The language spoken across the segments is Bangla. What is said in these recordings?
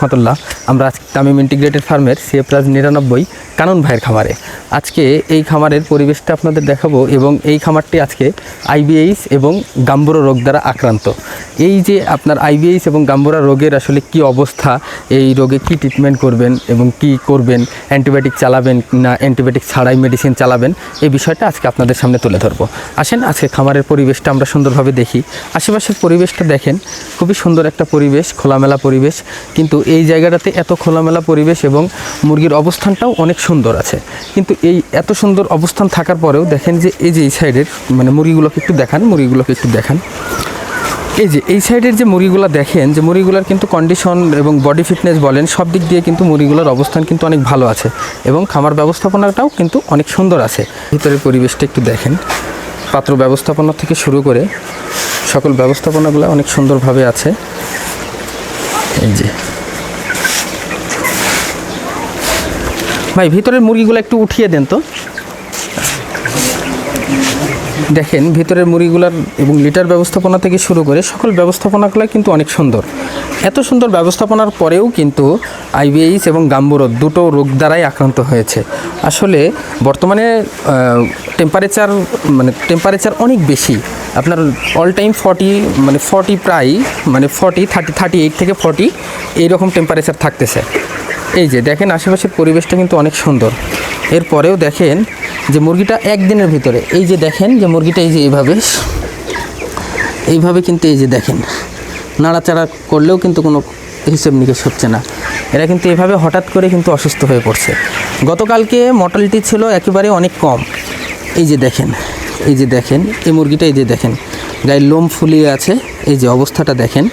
রহমতুল্লাহ, আমরা আজকে তামিম ইন্টিগ্রেটেড ফার্মের সিএ প্লাস নিরানব্বই কানন ভাইয়ের খামারে। আজকে এই খামারের পরিবেশটা আপনাদের দেখাবো এবং এই খামারটি আজকে আইবিএইচ এবং গাম্বুরো রোগ দ্বারা আক্রান্ত। এই যে আপনার আইবিএইচ এবং গাম্বুরা রোগের আসলে কি অবস্থা, এই রোগে কি ট্রিটমেন্ট করবেন এবং কি করবেন অ্যান্টিবায়োটিক চালাবেন না অ্যান্টিবায়োটিক ছাড়াই মেডিসিন চালাবেন, এই বিষয়টা আজকে আপনাদের সামনে তুলে ধরবো। আসেন, আজকে খামারের পরিবেশটা আমরা সুন্দরভাবে দেখি। আশেপাশের পরিবেশটা দেখেন, খুবই সুন্দর একটা পরিবেশ, খোলামেলা পরিবেশ, কিন্তু এই জায়গাটাতে এত খোলামেলা পরিবেশ এবং মুরগির অবস্থানটাও অনেক সুন্দর আছে। কিন্তু এই এত সুন্দর অবস্থান থাকার পরেও দেখেন যে এই যে এই সাইডের মানে মুরগিগুলোকে একটু দেখান, মুরগিগুলোকে একটু দেখান। এই যে এই সাইডের যে মুরগিগুলো দেখেন, যে মুরগিগুলোর কিন্তু কন্ডিশন এবং বডি ফিটনেস বলেন, সব দিক দিয়ে কিন্তু মুরগিগুলোর অবস্থান কিন্তু অনেক ভালো আছে এবং খামার ব্যবস্থাপনাটাও কিন্তু অনেক সুন্দর আছে। ভিতরের পরিবেশটা একটু দেখেন। পাত্র ব্যবস্থাপনা থেকে শুরু করে সকল ব্যবস্থাপনাগুলো অনেক সুন্দরভাবে আছে। এই যে ভাই, ভিতরের মুরগিগুলো একটু উঠিয়ে দেন তো। দেখেন, ভিতরের মুড়িগুলার এবং লিটার ব্যবস্থাপনা থেকে শুরু করে সকল ব্যবস্থাপনাগুলো কিন্তু অনেক সুন্দর। এত সুন্দর ব্যবস্থাপনার পরেও কিন্তু আইবিএইচ এবং গাম্বুরো দুটো রোগ দ্বারাই আক্রান্ত হয়েছে। আসলে বর্তমানে টেম্পারেচার মানে টেম্পারেচার অনেক বেশি। আপনার অল টাইম ফর্টি মানে ফর্টি প্রায় মানে ফর্টি থার্টি থার্টি এইট থেকে ফর্টি এইরকম টেম্পারেচার থাকতেছে। এই যে দেখেন, আশেপাশের পরিবেশটা কিন্তু অনেক সুন্দর। এরপরেও দেখেন যে মুরগিটা একদিনের ভিতরে, এই যে দেখেন যে মুরগিটা এই যে এইভাবে এইভাবে কিন্তু এই যে দেখেন, নাড়াচাড়া করলেও কিন্তু কোনো হিসেব নিকেশ হচ্ছে না। এরা কিন্তু এভাবে হঠাৎ করে কিন্তু অসুস্থ হয়ে পড়ছে। গতকালকে মর্টালিটি ছিল একেবারে অনেক কম। এই যে দেখেন, এই যে দেখেন, এই মুরগিটা এই যে দেখেন গায়ে লোম ফুলিয়ে আছে। এই যে অবস্থাটা দেখেন,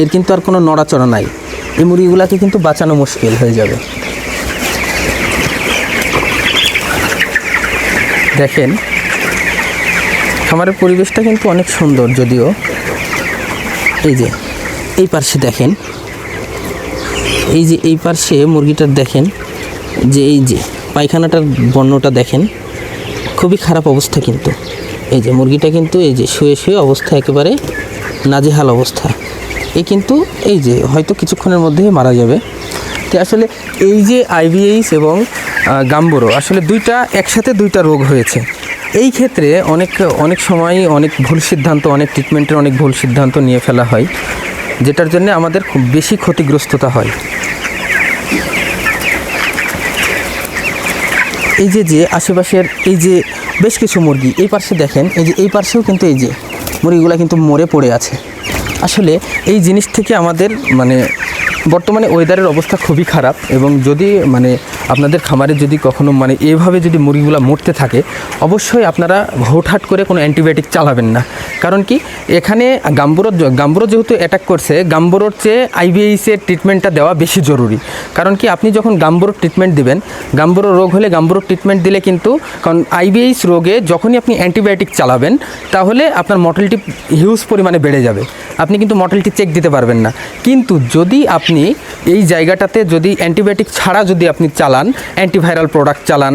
এর কিন্তু আর কোনো নড়াচড়া নাই। এই মুরগিগুলাকে কিন্তু বাঁচানো মুশকিল হয়ে যাবে। দেখেন, খামারের পরিবেশটা কিন্তু অনেক সুন্দর যদিও। এই যে, এই পার্শ্বে দেখেন, এই যে এই পার্শ্বে মুরগিটার দেখেন, যে এই যে পায়খানাটার বর্ণটা দেখেন, খুবই খারাপ অবস্থা কিন্তু। এই যে মুরগিটা কিন্তু এই যে শুয়ে শুয়ে অবস্থা একেবারে নাজেহাল অবস্থা। এ কিন্তু এই যে হয়তো কিছুক্ষণের মধ্যেই মারা যাবে। তো আসলে এই যে আইবিএইচ এবং গাম্বুরো, আসলে দুইটা একসাথে দুইটা রোগ হয়েছে। এই ক্ষেত্রে অনেক অনেক সময় অনেক ভুল সিদ্ধান্ত, অনেক ট্রিটমেন্টের অনেক ভুল সিদ্ধান্ত নিয়ে ফেলা হয়, যেটার জন্য আমাদের খুব বেশি ক্ষতিগ্রস্ততা হয়। এই যে যে আশেপাশের, এই যে বেশ কিছু মুরগি, এই পার্শ্বে দেখেন, এই যে, এই পাশেও কিন্তু এই যে মুরগিগুলো কিন্তু মরে পড়ে আছে। আসলে এই জিনিস থেকে আমাদের মানে বর্তমানে ওয়েদারের অবস্থা খুবই খারাপ এবং যদি মানে আপনাদের খামারে যদি কখনো মানে এভাবে যদি মুরগিগুলো মরতে থাকে, অবশ্যই আপনারা হুটহাট করে কোনো অ্যান্টিবায়োটিক চালাবেন না। কারণ কি? এখানে গাম্বুরো গাম্বুরো যেহেতু অ্যাটাক করছে, গাম্বুরোর চেয়ে আইবিএইসের ট্রিটমেন্টটা দেওয়া বেশি জরুরি। কারণ কি? আপনি যখন গাম্বুরোর ট্রিটমেন্ট দিবেন, গাম্বুরো রোগ হলে গাম্বুরোর ট্রিটমেন্ট দিলে কিন্তু, কারণ আইবিএইস রোগে যখনই আপনি অ্যান্টিবায়োটিক চালাবেন, তাহলে আপনার মর্টালিটি হিউজ পরিমাণে বেড়ে যাবে। আপনি কিন্তু মর্টালিটি চেক দিতে পারবেন না। কিন্তু যদি আপনি এই জায়গাটাতে যদি অ্যান্টিবায়োটিক ছাড়া যদি আপনি চালান অ্যান্টিভাইরাল প্রোডাক্ট চালান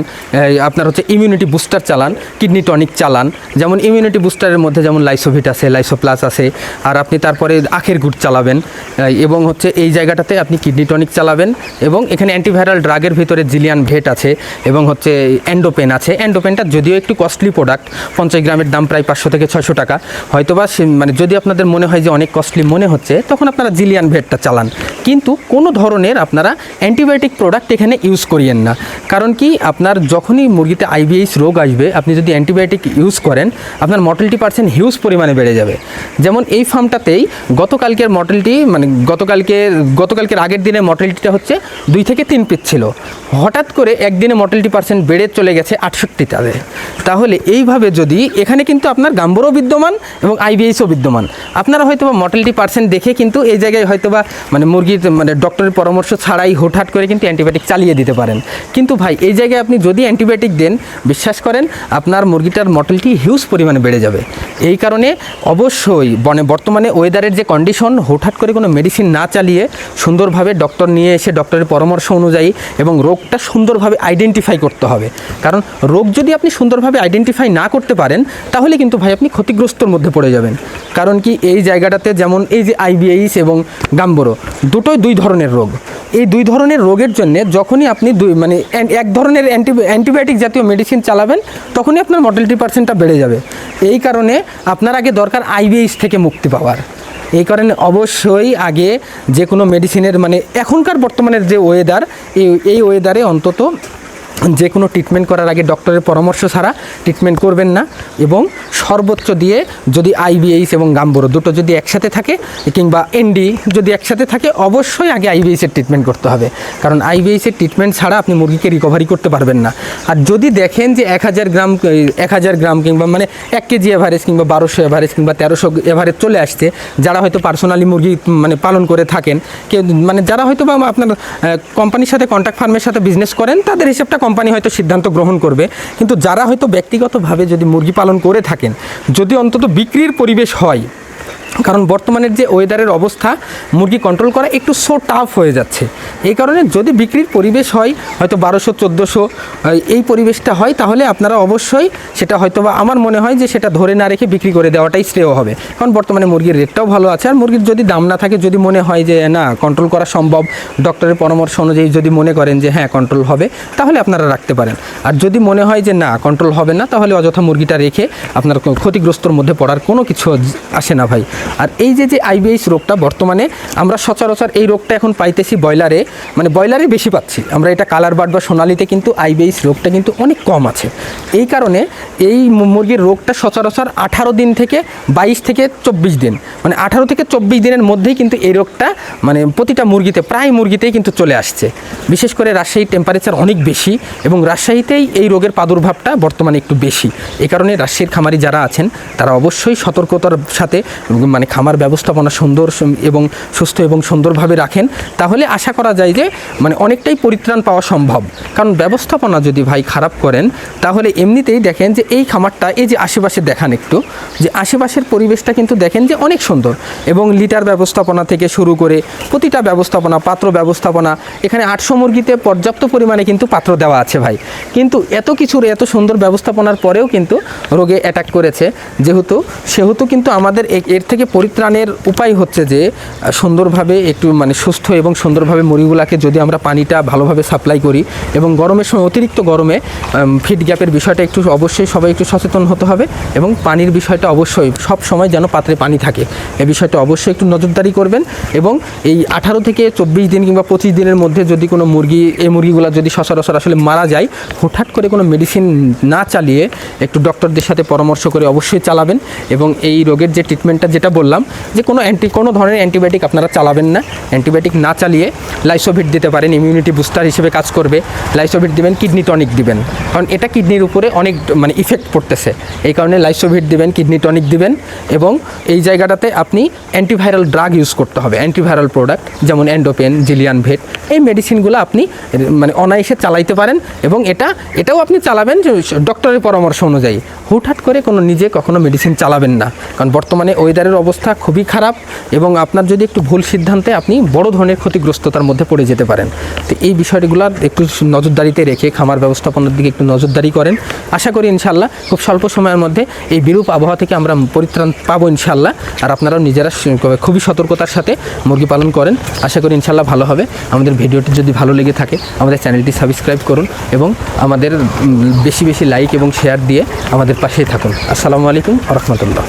আপনার হচ্ছে ইমিউনিটি বুস্টার চালান কিডনি টনিক চালান, যেমন ইমিউনিটি বুস্টারের মধ্যে যেমন লাইসোভিট আছে লাইসোপ্লাস আছে, আর আপনি তারপরে আখের গুড় চালাবেন এবং হচ্ছে এই জায়গাটাতে আপনি কিডনি টনিক চালাবেন, এবং এখানে অ্যান্টিভাইরাল ড্রাগের ভিতরে জিলিয়ান ভেট আছে, এবং হচ্ছে অ্যান্ডোপেন আছে অ্যান্ডোপেনটা যদিও একটু কস্টলি প্রোডাক্ট পঞ্চাশ গ্রামের দাম প্রায় পাঁচশো থেকে ছয়শো টাকা, হয়তোবা মানে যদি আপনাদের মনে হয় যে অনেক কস্টলি মনে হচ্ছে, তখন আপনারা জিলিয়ান ভেটটা চালান কিন্তু কোনো ধরনের আপনারা অ্যান্টিবায়োটিক প্রোডাক্ট এখানে ইউজ করিয়েন না। কারণ কি, আপনার যখনই মুরগিতে আইবিএইচ রোগ আসবে, আপনি যদি অ্যান্টিবায়োটিক ইউজ করেন, আপনার মর্টালিটি পার্সেন্ট হিউজ পরিমাণে বেড়ে যাবে। যেমন এই ফার্মটাতেই গতকালকের মর্টালিটি মানে গতকালকে গতকালকের আগের দিনের মর্টালিটিটা হচ্ছে দুই থেকে তিন পিস ছিল। হঠাৎ করে একদিনে মর্টালিটি পার্সেন্ট বেড়ে চলে গেছে আটষট্টিটাতে। তাহলে এইভাবে যদি এখানে কিন্তু আপনার গাম্বরও বিদ্যমান এবং আইবিএইচও বিদ্যমান। আপনারা হয়তো বা মর্টালিটি পার্সেন্ট দেখে কিন্তু এই জায়গায় হয়তো বা মানে মুরগির মানে ডক্টরের পরামর্শ ছাড়াই হুটহাট করে কিন্তু অ্যান্টিবায়োটিক চালিয়ে দিতে পারেন। কিন্তু ভাই, এই জায়গায় আপনি যদি অ্যান্টিবায়োটিক দেন, বিশ্বাস করেন আপনার মুরগিটার মর্টালিটি হিউজ পরিমাণে বেড়ে যাবে। এই কারণে অবশ্যই মানে বর্তমানে ওয়েদারের যে কন্ডিশন হুটহাট করে কোনো মেডিসিন না চালিয়ে সুন্দরভাবে ডক্টর নিয়ে এসে ডক্টরের পরামর্শ অনুযায়ী এবং রোগটা সুন্দরভাবে আইডেন্টিফাই করতে হবে। কারণ রোগ যদি আপনি সুন্দরভাবে আইডেন্টিফাই না করতে পারেন, তাহলে কিন্তু ভাই আপনি ক্ষতিগ্রস্তর মধ্যে পড়ে যাবেন। কারণ কি এই জায়গাটাতে যেমন এই যে আইবিএইচ এবং গাম্বরো, দুটো দুটোই দুই ধরনের রোগ। এই দুই ধরনের রোগের জন্য যখনই আপনি দুই মানে এক- ধরনের অ্যান্টি, অ্যান্টিবায়োটিক জাতীয় মেডিসিন চালাবেন, তখনই আপনার মর্টালিটি পার্সেন্টটা বেড়ে যাবে। এই কারণে আপনার আগে দরকার আইবিএইচ থেকে মুক্তি পাওয়ার। এই কারণে অবশ্যই আগে যে কোনো মেডিসিনের মানে এখনকার বর্তমানের যে ওয়েদার এই এই ওয়েদারে অন্তত যে কোনো ট্রিটমেন্ট করার আগে ডক্টরের পরামর্শ ছাড়া ট্রিটমেন্ট করবেন না এবং সর্বোচ্চ দিয়ে যদি আইবিএইচ এবং গাম্বুরো দুটো যদি একসাথে থাকে কিংবা এনডি যদি একসাথে থাকে, অবশ্যই আগে আইবিএইচের ট্রিটমেন্ট করতে হবে। কারণ আইবিএইচের ট্রিটমেন্ট ছাড়া আপনি মুরগিকে রিকভারি করতে পারবেন না। আর যদি দেখেন যে এক হাজার গ্রাম, এক হাজার গ্রাম কিংবা মানে এক কেজি এভারেজ কিংবা বারোশো এভারেজ কিংবা তেরোশো এভারেজ চলে আসছে, যারা হয়তো পার্সোনালি মুরগি মানে পালন করে থাকেন, কেউ মানে যারা হয়তো বা আপনার কোম্পানির সাথে কন্ট্যাক্ট ফার্মের সাথে বিজনেস করেন, তাদের হিসাবটা কোম্পানি হয়তো সিদ্ধান্ত গ্রহণ করবে, কিন্তু যারা হয়তো ব্যক্তিগতভাবে যদি মুরগি পালন করে থাকেন, যদি অন্তত বিক্রির পরিবেশ হয় কারণ বর্তমানের যে ওয়েদারের অবস্থা, মুরগি কন্ট্রোল করা একটু সো টাফ হয়ে যাচ্ছে। এই কারণে যদি বিক্রির পরিবেশ হয়, হয়তো বারোশো, চোদ্দোশো এই পরিবেশটা হয়, তাহলে আপনারা অবশ্যই সেটা হয়তো বা আমার মনে হয় যে সেটা ধরে না রেখে বিক্রি করে দেওয়াটাই শ্রেয় হবে। কারণ বর্তমানে মুরগির রেটটাও ভালো আছে, আর মুরগির যদি দাম না থাকে, যদি মনে হয় যে না কন্ট্রোল করা সম্ভব ডক্টরের পরামর্শ অনুযায়ী যদি মনে করেন যে হ্যাঁ কন্ট্রোল হবে, তাহলে আপনারা রাখতে পারেন। আর যদি মনে হয় যে না কন্ট্রোল হবে না, তাহলে অযথা মুরগিটা রেখে আপনার ক্ষতিগ্রস্তর মধ্যে পড়ার কোনো কিছু আসে না ভাই। আর এই যে যে আইবিএইচ রোগটা বর্তমানে, আমরা সচরাচর এই রোগটা এখন পাইতেছি ব্রয়লারে মানে ব্রয়লারে বেশি পাচ্ছি। আমরা এটা কালার বার্ড বা সোনালিতে কিন্তু আইবিএইচ রোগটা কিন্তু অনেক কম আছে। এই কারণে এই মুরগির রোগটা সচরাচর আঠারো দিন থেকে বাইশ থেকে চব্বিশ দিন মানে আঠারো থেকে চব্বিশ দিনের মধ্যেই কিন্তু এই রোগটা মানে প্রতিটা মুরগিতে, প্রায় মুরগিতেই কিন্তু চলে আসছে। বিশেষ করে রাজশাহীর টেম্পারেচার অনেক বেশি এবং রাজশাহীতেই এই রোগের প্রাদুর্ভাবটা বর্তমানে একটু বেশি। এই কারণে রাজশাহীর খামারি যারা আছেন, তারা অবশ্যই সতর্কতার সাথে মানে খামার ব্যবস্থাপনা সুন্দর এবং সুস্থ এবং সুন্দরভাবে রাখেন, তাহলে আশা করা যায় যে মানে অনেকটাই পরিত্রাণ পাওয়া সম্ভব। কারণ ব্যবস্থাপনা যদি ভাই খারাপ করেন, তাহলে এমনিতেই দেখেন যে এই খামারটা, এই যে আশেপাশে দেখান একটু, যে আশেপাশের পরিবেশটা কিন্তু দেখেন যে অনেক সুন্দর। এবং লিটার ব্যবস্থাপনা থেকে শুরু করে প্রতিটা ব্যবস্থাপনা, পাত্র ব্যবস্থাপনা, এখানে আটশো মুরগিতে পর্যাপ্ত পরিমাণে কিন্তু পাত্র দেওয়া আছে ভাই। কিন্তু এত কিছুর এত সুন্দর ব্যবস্থাপনার পরেও কিন্তু রোগে অ্যাটাক করেছে, যেহেতু, সেহেতু কিন্তু আমাদের এর থেকে পরিত্রাণের উপায় হচ্ছে যে, সুন্দরভাবে একটু মানে সুস্থ এবং সুন্দরভাবে মুরগিগুলাকে যদি আমরা পানিটা ভালোভাবে সাপ্লাই করি এবং গরমের সময় অতিরিক্ত গরমে ফিড গ্যাপের বিষয়টা একটু অবশ্যই সবাই একটু সচেতন হতে হবে এবং পানির বিষয়টা অবশ্যই সব সময় যেন পাত্রে পানি থাকে। এই বিষয়টা অবশ্যই একটু নজরদারি করবেন এবং এই আঠারো থেকে চব্বিশ দিন কিংবা পঁচিশ দিনের মধ্যে যদি কোনো মুরগি এই মুরগিগুলো যদি সচরাচর আসলে মারা যায়, হুটহাট করে কোনো মেডিসিন না চালিয়ে একটু ডক্টরদের সাথে পরামর্শ করে অবশ্যই চালাবেন এবং এই রোগের যে ট্রিটমেন্টটা যেটা বললাম, যে কোনো অ্যান্টি কোনো ধরনের অ্যান্টিবায়োটিক আপনারা চালাবেন না। অ্যান্টিবায়োটিক না চালিয়ে লাইসোভিট দিতে পারেন ইমিউনিটি বুস্টার হিসেবে কাজ করবে। লাইসোভিট দিবেন কিডনি টনিক দিবেন। কারণ এটা কিডনির উপরে অনেক মানে ইফেক্ট পড়তেছে। এই কারণে লাইসোভিট দিবেন কিডনি টনিক দিবেন এবং এই জায়গাটাতে আপনি অ্যান্টিভাইরাল ড্রাগ ইউজ করতে হবে। অ্যান্টিভাইরাল প্রোডাক্ট যেমন অ্যান্ডোপেন জিলিয়ান ভেট এই মেডিসিনগুলো আপনি মানে অনায়াসে চালাইতে পারেন এবং এটা, এটাও আপনি চালাবেন ডক্টরের পরামর্শ অনুযায়ী। হুটহাট করে কোনো নিজে কখনো মেডিসিন চালাবেন না। কারণ বর্তমানে ওয়েদারের অবস্থা খুবই খারাপ এবং আপনার যদি একটু ভুল সিদ্ধান্তে আপনি বড় ধরনের ক্ষতিগ্রস্ততার মধ্যে পড়ে যেতে পারেন। তো এই বিষয়গুলো একটু নজরদারিতে রেখে খামার ব্যবস্থাপনার দিকে একটু নজরদারি করেন। আশা করি ইনশাল্লাহ খুব স্বল্প সময়ের মধ্যে এই বিরূপ আবহাওয়া থেকে আমরা পরিত্রাণ পাবো ইনশাল্লাহ আর আপনারাও নিজেরা খুবই সতর্কতার সাথে মুরগি পালন করেন। আশা করি ইনশাল্লাহ ভালো হবে। আমাদের ভিডিওটি যদি ভালো লেগে থাকে, আমাদের চ্যানেলটি সাবস্ক্রাইব করুন এবং আমাদের বেশি বেশি লাইক এবং শেয়ার দিয়ে আমাদের পাশেই থাকুন। আসসালামু আলাইকুম রহমতুল্লাহ।